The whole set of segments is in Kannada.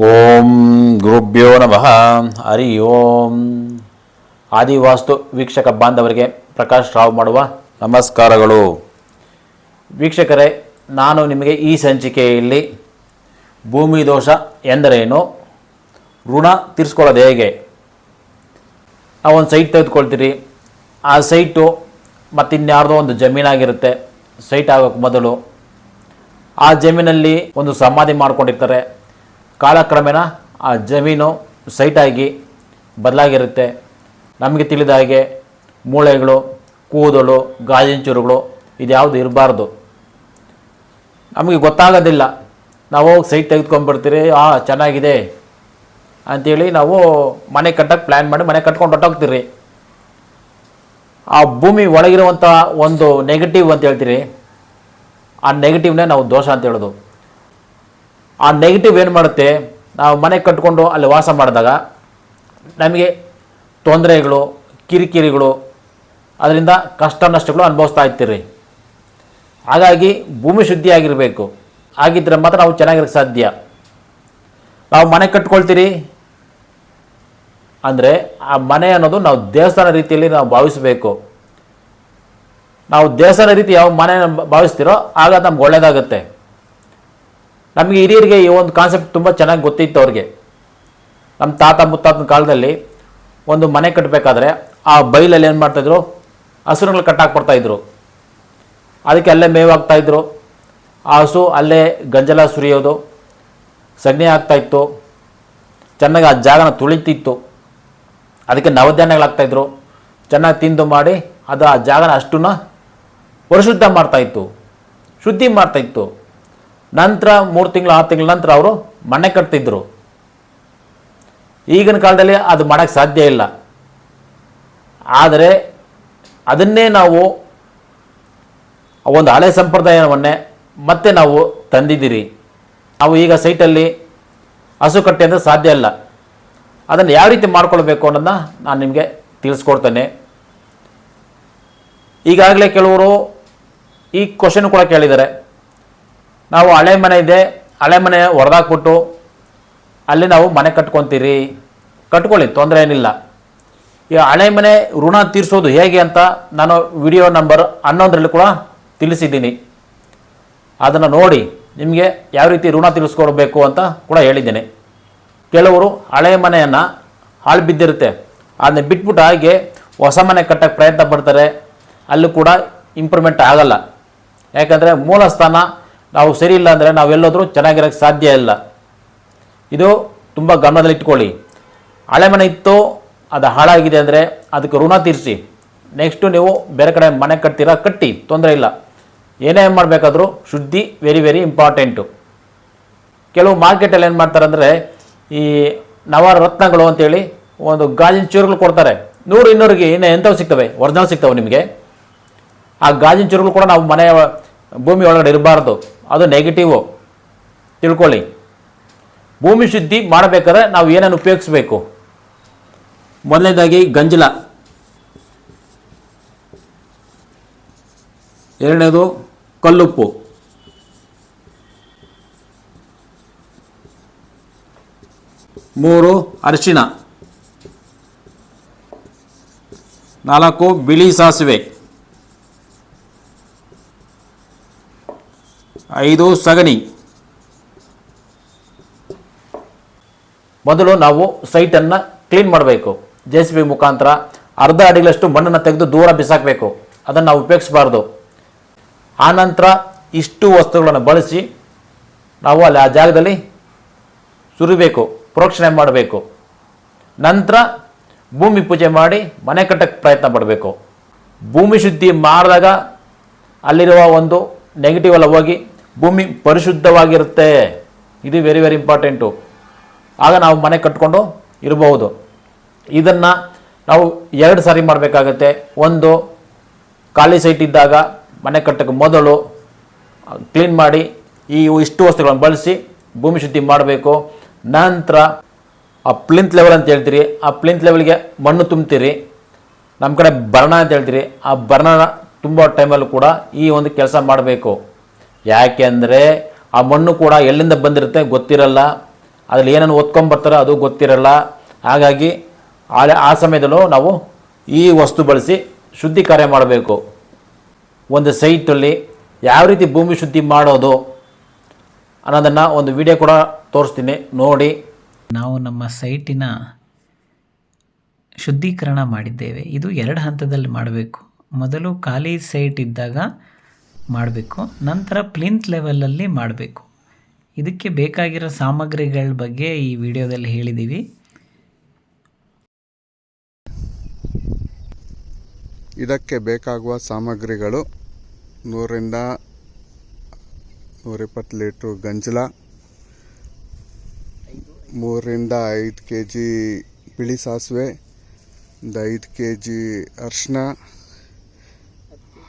ಓಂ ಗುರುಭ್ಯೋ ನಮಃ ಹರಿ ಓಂ ಆದಿವಾಸ್ತು ವೀಕ್ಷಕ ಬಾಂಧವರಿಗೆ ಪ್ರಕಾಶ್ ರಾವ್ ಮಾಡುವ ನಮಸ್ಕಾರಗಳು. ವೀಕ್ಷಕರೇ, ನಾನು ನಿಮಗೆ ಈ ಸಂಚಿಕೆಯಲ್ಲಿ ಭೂಮಿ ದೋಷ ಎಂದರೇನು, ಋಣ ತೀರಿಸ್ಕೊಳ್ಳೋದು ಹೇಗೆ? ನಾವು ಒಂದು ಸೈಟ್ ತೆಗೆದುಕೊಳ್ತೀರಿ. ಆ ಸೈಟು ಮತ್ತಿನ್ಯಾರ್ದೋ ಒಂದು ಜಮೀನಾಗಿರುತ್ತೆ. ಸೈಟ್ ಆಗೋಕ್ಕೆ ಮೊದಲು ಆ ಜಮೀನಲ್ಲಿ ಒಂದು ಸಮಾಧಿ ಮಾಡ್ಕೊಂಡಿರ್ತಾರೆ. ಕಾಲಕ್ರಮೇಣ ಆ ಜಮೀನು ಸೈಟಾಗಿ ಬದಲಾಗಿರುತ್ತೆ. ನಮಗೆ ತಿಳಿದ ಹಾಗೆ ಮೂಳೆಗಳು, ಕೂದಲು, ಗಾಜಿನ ಚೂರುಗಳು ಇದ್ಯಾವುದು ಇರಬಾರ್ದು. ನಮಗೆ ಗೊತ್ತಾಗೋದಿಲ್ಲ. ನಾವು ಸೈಟ್ ತೆಗೆದುಕೊಂಡ್ಬಿಡ್ತೀರಿ, ಆ, ಚೆನ್ನಾಗಿದೆ ಅಂಥೇಳಿ ನಾವು ಮನೆ ಕಟ್ಟಕ್ಕೆ ಪ್ಲ್ಯಾನ್ ಮಾಡಿ ಮನೆ ಕಟ್ಕೊಂಡು ಹೊಟ್ಟೋಗ್ತೀರಿ ಆ ಭೂಮಿ ಒಳಗಿರುವಂಥ ಒಂದು ನೆಗೆಟಿವ್ ಅಂತ ಹೇಳ್ತೀರಿ, ಆ ನೆಗೆಟಿವ್ನೇ ನಾವು ದೋಷ ಅಂತ ಹೇಳೋದು. ಆ ನೆಗೆಟಿವ್ ಏನು ಮಾಡುತ್ತೆ? ನಾವು ಮನೆ ಕಟ್ಕೊಂಡು ಅಲ್ಲಿ ವಾಸ ಮಾಡಿದಾಗ ನಮಗೆ ತೊಂದರೆಗಳು, ಕಿರಿಕಿರಿಗಳು, ಅದರಿಂದ ಕಷ್ಟ ನಷ್ಟಗಳು ಅನುಭವಿಸ್ತಾ ಇರ್ತೀರಿ. ಹಾಗಾಗಿ ಭೂಮಿ ಶುದ್ಧಿಯಾಗಿರಬೇಕು. ಆಗಿದ್ದರೆ ಮಾತ್ರ ನಾವು ಚೆನ್ನಾಗಿರೋಕ್ಕೆ ಸಾಧ್ಯ. ನಾವು ಮನೆ ಕಟ್ಕೊಳ್ತೀರಿ? ಅಂದರೆ ಆ ಮನೆ ಅನ್ನೋದು ನಾವು ದೇವಸ್ಥಾನ ರೀತಿಯಲ್ಲಿ ನಾವು ಭಾವಿಸಬೇಕು. ನಾವು ದೇವಸ್ಥಾನ ರೀತಿ ಯಾವ ಮನೆ ಭಾವಿಸ್ತೀರೋ ಆಗ ನಮ್ಗೆ ಒಳ್ಳೆಯದಾಗುತ್ತೆ ನಮಗೆ ಹಿರಿಯರಿಗೆ ಈ ಒಂದು ಕಾನ್ಸೆಪ್ಟ್ ತುಂಬ ಚೆನ್ನಾಗಿ ಗೊತ್ತಿತ್ತು ಅವ್ರಿಗೆ. ನಮ್ಮ ತಾತ ಮುತ್ತಾತನ ಕಾಲದಲ್ಲಿ ಒಂದು ಮನೆ ಕಟ್ಟಬೇಕಾದ್ರೆ ಆ ಬೈಲಲ್ಲಿ ಏನು ಮಾಡ್ತಾಯಿದ್ರು ಹಸುರುಗಳು ಕಟ್ಟಾಕ್ಬಿಡ್ತಾಯಿದ್ರು ಅದಕ್ಕೆ ಅಲ್ಲೇ ಮೇವಾಗ್ತಾಯಿದ್ರು ಆ ಹಸು ಅಲ್ಲೇ ಗಂಜಲ ಸುರಿಯೋದು. ಸಗಣಿ ಆಗ್ತಾಯಿತ್ತು ಚೆನ್ನಾಗಿ ಆ ಜಾಗನ ತುಳಿತಿತ್ತು. ಅದಕ್ಕೆ ನವಧಾನ್ಯಗಳಾಗ್ತಾಯಿದ್ರು ಚೆನ್ನಾಗಿ ತಿಂದು ಮಾಡಿ ಅದು ಆ ಜಾಗನ ಅಷ್ಟನ್ನ ಪರಿಶುದ್ಧ ಮಾಡ್ತಾಯಿತ್ತು ಶುದ್ಧಿ ಮಾಡ್ತಾಯಿತ್ತು ನಂತರ ಮೂರು ತಿಂಗಳು, ಆರು ತಿಂಗಳ ನಂತರ ಅವರು ಮನೆ ಕಟ್ತಿದ್ರು. ಈಗಿನ ಕಾಲದಲ್ಲಿ ಅದು ಮಾಡೋಕ್ಕೆ ಸಾಧ್ಯ ಇಲ್ಲ. ಆದರೆ ಅದನ್ನೇ ನಾವು ಒಂದು ಹಳೆ ಸಂಪ್ರದಾಯವನ್ನೇ ಮತ್ತೆ ನಾವು ತಂದಿದ್ದೀರಿ. ನಾವು ಈಗ ಸೈಟಲ್ಲಿ ಹಸು ಕಟ್ಟೆ ಅಂದರೆ ಸಾಧ್ಯ ಇಲ್ಲ. ಅದನ್ನು ಯಾವ ರೀತಿ ಮಾಡ್ಕೊಳ್ಬೇಕು ಅನ್ನೋದನ್ನ ನಾನು ನಿಮಗೆ ತಿಳಿಸ್ಕೊಡ್ತೇನೆ. ಈಗಾಗಲೇ ಕೆಲವರು ಈ ಕ್ವಶನ್ ಕೂಡ ಕೇಳಿದ್ದಾರೆ. ನಾವು ಹಳೆ ಮನೆ ಇದೆ, ಹಳೆ ಮನೆ ಹೊಡೆದಾಕ್ಬಿಟ್ಟು ಅಲ್ಲಿ ನಾವು ಮನೆ ಕಟ್ಕೊತೀರಿ. ಕಟ್ಕೊಳ್ಳಿ, ತೊಂದರೆ ಏನಿಲ್ಲ. ಈ ಹಳೆ ಮನೆ ಋಣ ತೀರಿಸೋದು ಹೇಗೆ ಅಂತ ನಾನು ವಿಡಿಯೋ ನಂಬರ್ ಹನ್ನೊಂದರಲ್ಲಿ ಕೂಡ ತಿಳಿಸಿದ್ದೀನಿ. ಅದನ್ನು ನೋಡಿ ನಿಮಗೆ ಯಾವ ರೀತಿ ಋಣ ತೀರಿಸ್ಕೊಡ್ಬೇಕು ಅಂತ ಕೂಡ ಹೇಳಿದ್ದೇನೆ. ಕೆಲವರು ಹಳೆ ಮನೆಯನ್ನು ಹಾಳು ಬಿದ್ದಿರುತ್ತೆ. ಅದನ್ನ ಬಿಟ್ಬಿಟ್ಟು ಹಾಗೆ ಹೊಸ ಮನೆ ಕಟ್ಟೋಕ್ಕೆ ಪ್ರಯತ್ನ ಪಡ್ತಾರೆ. ಅಲ್ಲೂ ಕೂಡ ಇಂಪ್ರೂವ್ಮೆಂಟ್ ಆಗಲ್ಲ. ಯಾಕಂದರೆ ಮೂಲ ಸ್ಥಾನ ನಾವು ಸರಿ ಇಲ್ಲ ಅಂದರೆ ನಾವೆಲ್ಲೋದ್ರೂ ಚೆನ್ನಾಗಿರೋಕ್ಕೆ ಸಾಧ್ಯ ಇಲ್ಲ. ಇದು ತುಂಬ ಗಮನದಲ್ಲಿಟ್ಕೊಳ್ಳಿ ಹಳೆ ಮನೆ ಇತ್ತು, ಅದು ಹಾಳಾಗಿದೆ ಅಂದರೆ ಅದಕ್ಕೆ ಋಣ ತೀರಿಸಿ. ನೆಕ್ಸ್ಟು ನೀವು ಬೇರೆ ಕಡೆ ಮನೆ ಕಟ್ತೀರಾ, ಕಟ್ಟಿ, ತೊಂದರೆ ಇಲ್ಲ. ಏನೇ ಮಾಡಬೇಕಾದ್ರೂ ಶುದ್ಧಿ ವೆರಿ ವೆರಿ ಇಂಪಾರ್ಟೆಂಟು ಕೆಲವು ಮಾರ್ಕೆಟಲ್ಲಿ ಏನು ಮಾಡ್ತಾರೆ ಅಂದರೆ ಈ ನವರತ್ನಗಳು ಅಂತೇಳಿ ಒಂದು ಗಾಜಿನ ಚೂರುಗಳು ಕೊಡ್ತಾರೆ. ನೂರು ಇನ್ನೂರಿಗೆ ಇನ್ನೂ ಎಂಥವು ಸಿಗ್ತವೆ ಒರಿಜಿನಲ್ ಸಿಗ್ತವೆ ನಿಮಗೆ. ಆ ಗಾಜಿನ ಚೂರುಗಳು ಕೂಡ ನಾವು ಮನೆಯ ಭೂಮಿ ಒಳಗಡೆ ಇರಬಾರ್ದು. ಅದು ನೆಗೆಟಿವು ತಿಳ್ಕೊಳ್ಳಿ. ಭೂಮಿ ಶುದ್ಧಿ ಮಾಡಬೇಕಾದ್ರೆ ನಾವು ಏನೇನು ಉಪಯೋಗಿಸ್ಬೇಕು? ಮೊದಲನೇದಾಗಿ ಗಂಜಲ. ಎರಡನೇದು ಕಲ್ಲುಪ್ಪು. ಮೂರು ಅರಿಶಿನ ನಾಲ್ಕು ಬಿಳಿ ಸಾಸಿವೆ. ಐದು ಸಗಣಿ. ಮೊದಲು ನಾವು ಸೈಟನ್ನು ಕ್ಲೀನ್ ಮಾಡಬೇಕು. ಜೆ ಸಿ ಬಿ ಮುಖಾಂತರ ಅರ್ಧ ಅಡಿಗಳಷ್ಟು ಮಣ್ಣನ್ನು ತೆಗೆದು ದೂರ ಬಿಸಾಕಬೇಕು. ಅದನ್ನು ನಾವು ಉಪಯೋಗಿಸಬಾರ್ದು. ಆನಂತರ ಇಷ್ಟು ವಸ್ತುಗಳನ್ನು ಬಳಸಿ ನಾವು ಅಲ್ಲಿ ಆ ಜಾಗದಲ್ಲಿ ಸುರಿಬೇಕು, ಪ್ರೋಕ್ಷಣೆ ಮಾಡಬೇಕು. ನಂತರ ಭೂಮಿ ಪೂಜೆ ಮಾಡಿ ಮನೆ ಕಟ್ಟಕ್ಕೆ ಪ್ರಯತ್ನ ಪಡಬೇಕು. ಭೂಮಿ ಶುದ್ಧಿ ಮಾಡಿದಾಗ ಅಲ್ಲಿರುವ ಒಂದು ನೆಗೆಟಿವ್ ಎಲ್ಲ ಹೋಗಿ ಭೂಮಿ ಪರಿಶುದ್ಧವಾಗಿರುತ್ತೆ. ಇದು ವೆರಿ ವೆರಿ ಇಂಪಾರ್ಟೆಂಟು ಆಗ ನಾವು ಮನೆ ಕಟ್ಕೊಂಡು ಇರಬಹುದು. ಇದನ್ನು ನಾವು ಎರಡು ಸಾರಿ ಮಾಡಬೇಕಾಗತ್ತೆ. ಒಂದು, ಖಾಲಿ ಸೈಟ್ ಇದ್ದಾಗ ಮನೆ ಕಟ್ಟಕ್ಕೆ ಮೊದಲು ಕ್ಲೀನ್ ಮಾಡಿ ಈ ಇಷ್ಟು ವಸ್ತುಗಳನ್ನು ಬಳಸಿ ಭೂಮಿ ಶುದ್ಧಿ ಮಾಡಬೇಕು. ನಂತರ ಆ ಪ್ಲಿಂತ್ ಲೆವೆಲ್ ಅಂತ ಹೇಳ್ತೀರಿ, ಆ ಪ್ಲಿಂತ್ ಲೆವೆಲ್ಗೆ ಮಣ್ಣು ತುಂಬ್ತೀರಿ. ನಮ್ಮ ಕಡೆ ಬರ್ಣ ಅಂತ ಹೇಳ್ತೀರಿ, ಆ ಬರ್ಣನ ತುಂಬ ಟೈಮಲ್ಲೂ ಕೂಡ ಈ ಒಂದು ಕೆಲಸ ಮಾಡಬೇಕು. ಯಾಕೆ ಅಂದರೆ ಆ ಮಣ್ಣು ಕೂಡ ಎಲ್ಲಿಂದ ಬಂದಿರುತ್ತೆ ಗೊತ್ತಿರಲ್ಲ. ಅದರಲ್ಲಿ ಏನನ್ನು ಓದ್ಕೊಂಬರ್ತಾರೋ ಅದು ಗೊತ್ತಿರಲ್ಲ. ಹಾಗಾಗಿ ಆ ಆ ಸಮಯದಲ್ಲೂ ನಾವು ಈ ವಸ್ತು ಬಳಸಿ ಶುದ್ಧಿ ಕಾರ್ಯ ಮಾಡಬೇಕು. ಒಂದು ಸೈಟಲ್ಲಿ ಯಾವ ರೀತಿ ಭೂಮಿ ಶುದ್ಧಿ ಮಾಡೋದು ಅನ್ನೋದನ್ನು ಒಂದು ವಿಡಿಯೋ ಕೂಡ ತೋರಿಸ್ತೀನಿ, ನೋಡಿ. ನಾವು ನಮ್ಮ ಸೈಟಿನ ಶುದ್ಧೀಕರಣ ಮಾಡಿದ್ದೇವೆ. ಇದು ಎರಡು ಹಂತದಲ್ಲಿ ಮಾಡಬೇಕು. ಮೊದಲು ಖಾಲಿ ಸೈಟ್ ಇದ್ದಾಗ ಮಾಡಬೇಕು. ನಂತರ ಪ್ಲಿಂತ್ ಲೆವೆಲಲ್ಲಿ ಮಾಡಬೇಕು. ಇದಕ್ಕೆ ಬೇಕಾಗಿರೋ ಸಾಮಗ್ರಿಗಳ ಬಗ್ಗೆ ಈ ವಿಡಿಯೋದಲ್ಲಿ ಹೇಳಿದ್ದೀವಿ ಇದಕ್ಕೆ ಬೇಕಾಗುವ ಸಾಮಗ್ರಿಗಳು ನೂರಿಂದ ನೂರಿಪ್ಪತ್ತು ಲೀಟ್ರು ಗಂಜಲ, ಮೂರರಿಂದ ಐದು ಕೆ ಜಿ ಬಿಳಿ ಸಾಸಿವೆ, ಒಂದು ಐದು ಕೆ ಜಿ ಅರಿಶಿನ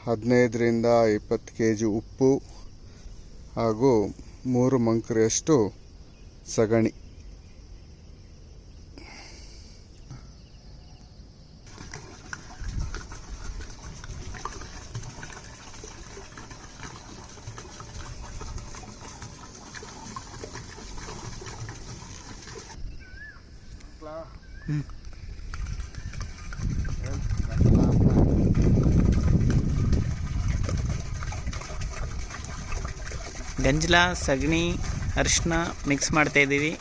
ಹದಿನೈದರಿಂದ ಇಪ್ಪತ್ತು ಕೆ ಜಿ ಉಪ್ಪು ಹಾಗೂ ಮೂರು ಮಂಕರಿಯಷ್ಟು ಸಗಣಿ. ಗಂಜಲ ಸಗಣಿ ಅರಿಶಿನ ಮಿಕ್ಸ್ ಮಾಡ್ತಾ ಇದ್ದೀವಿ.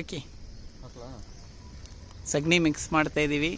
ಓಕೆ ಸಗಣಿ ಮಿಕ್ಸ್ ಮಾಡ್ತಾ ಇದ್ದೀವಿ.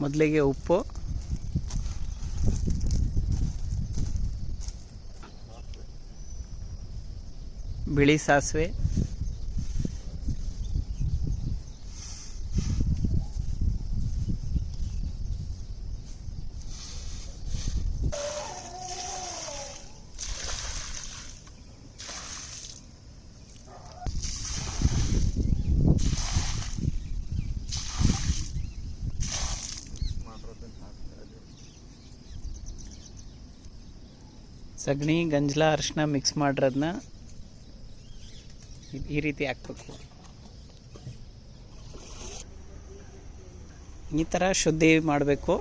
ಮೊದಲಿಗೆ ಉಪ್ಪು. ಬಿಳಿ ಸಾಸಿವೆ. ಸಗಣಿ ಗಂಜಲ ಅರಿಶಿನ ಮಿಕ್ಸ್ ಮಾಡಿರೋದನ್ನ ಈ ರೀತಿ ಹಾಕ್ಬೇಕು. ಈ ಥರ ಶುದ್ಧಿ ಮಾಡಬೇಕು.